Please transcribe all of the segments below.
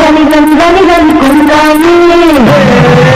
గని గని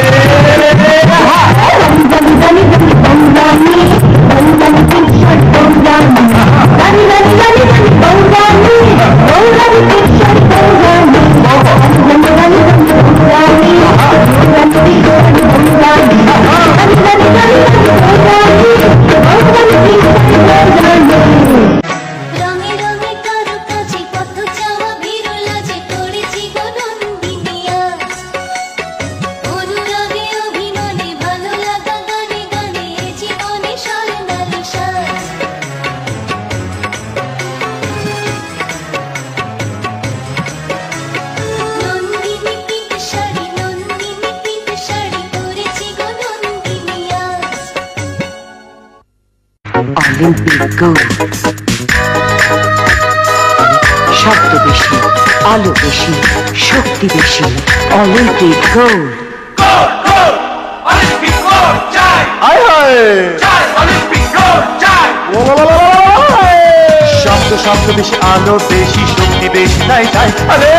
Olympic gold শব্দ বেশি আলো বেশি শক্তি বেশি অলিম্পিক হায় চাই শব্দ শব্দ বেশি আলো বেশি শক্তি বেশি তাই চাই আরে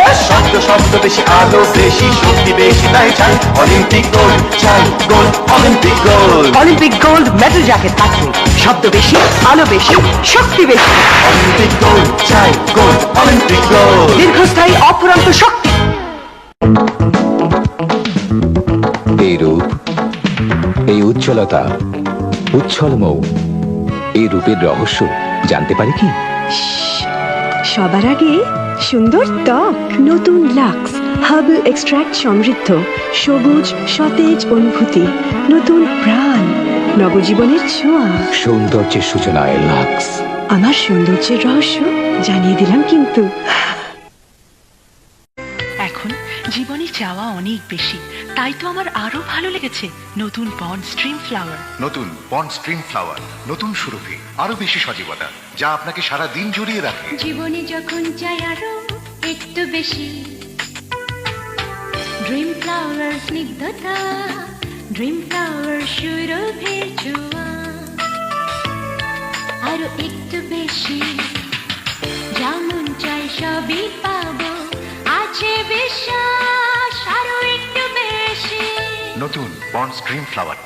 বেশি আলো বেশি শক্তি বেশি তাই চাই। অলিম্পিক গোল্ড চাই gold Olympic gold Olympic gold medal jacket থাকবে শব্দ বেশি আলো বেশি শক্তি বেশি। অলিম্পিক গোল্ড চাই গোল্ড অলিম্পিক গোল্ড দীর্ঘস্থায়ী অফুরন্ত শক্তি। এই রূপ এই উজ্জ্বলতা উচ্ছল মৌ এই রূপের রহস্য জানতে পারি কি? সবার আগে সুন্দর ত্বক নতুন লাক্স হার্বাল এক্সট্রাক্ট সমৃদ্ধ সবুজ সতেজ অনুভূতি নতুন প্রাণ নবজীবনের ছোঁয়া। সৌন্দর্যের সূচনায় লাক্স। আমার সৌন্দর্যের রহস্য জানিয়ে দিলাম কিন্তু। জীবনে চাওয়া অনেক বেশি। তাই তো আমার আরও ভালো লেগেছে নতুন বন্ড স্ট্রিম ফ্লাওয়ার নতুন বন্ড স্ট্রিম ফ্লাওয়ার নতুন সুরভি আরও বেশি সজীবতা যা আপনাকে সারা দিন জড়িয়ে রাখে। জীবনে যখন চাই আরও একটু বেশি। ড্রিম ফ্লাওয়ার স্নিগ্ধতা ড্রিম ফ্লাওয়ার সুরভির ছোঁয়া আরও একটু বেশি যেমন চাই সবই নতুন বন্ড স্ট্রিম ফ্লাওয়ার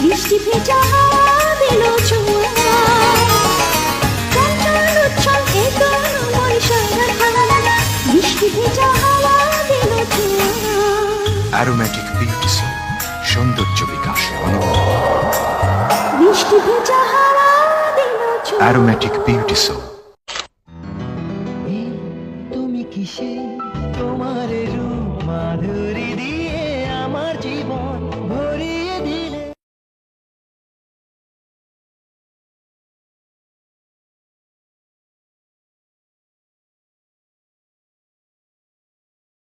বৃষ্টি ভেজা হাওয়া দিল ছোঁয়া। চঞ্চল উচ্ছল এ তরুণ মন সারা নিমিষে তোমার রূপ মাধুরী দিয়ে